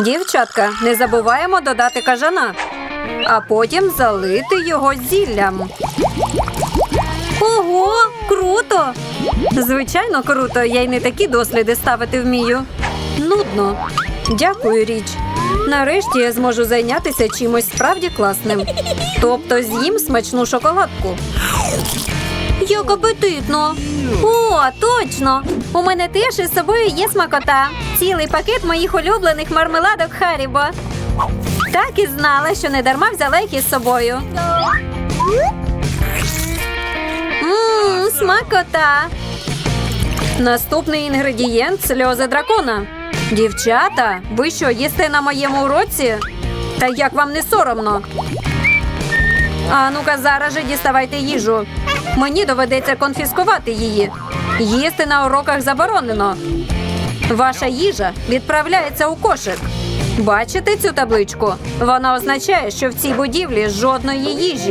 Дівчатка, не забуваємо додати кажана, а потім залити його зіллям. Ого, круто! Звичайно, круто, я й не такі досліди ставити вмію. Нудно. Дякую, річ. Нарешті я зможу зайнятися чимось справді класним. Тобто з'їм смачну шоколадку. Як апетитно! О, точно! У мене теж із собою є смакота. Цілий пакет моїх улюблених мармеладок Харібо. Так і знала, що не дарма взяла їх із собою. Ммм, смакота. Наступний інгредієнт сльози дракона. Дівчата, ви що, їсте на моєму уроці? Та як вам не соромно? А ну-ка зараз же діставайте їжу. Мені доведеться конфіскувати її. Їсти на уроках заборонено. Ваша їжа відправляється у кошик. Бачите цю табличку? Вона означає, що в цій будівлі жодної їжі.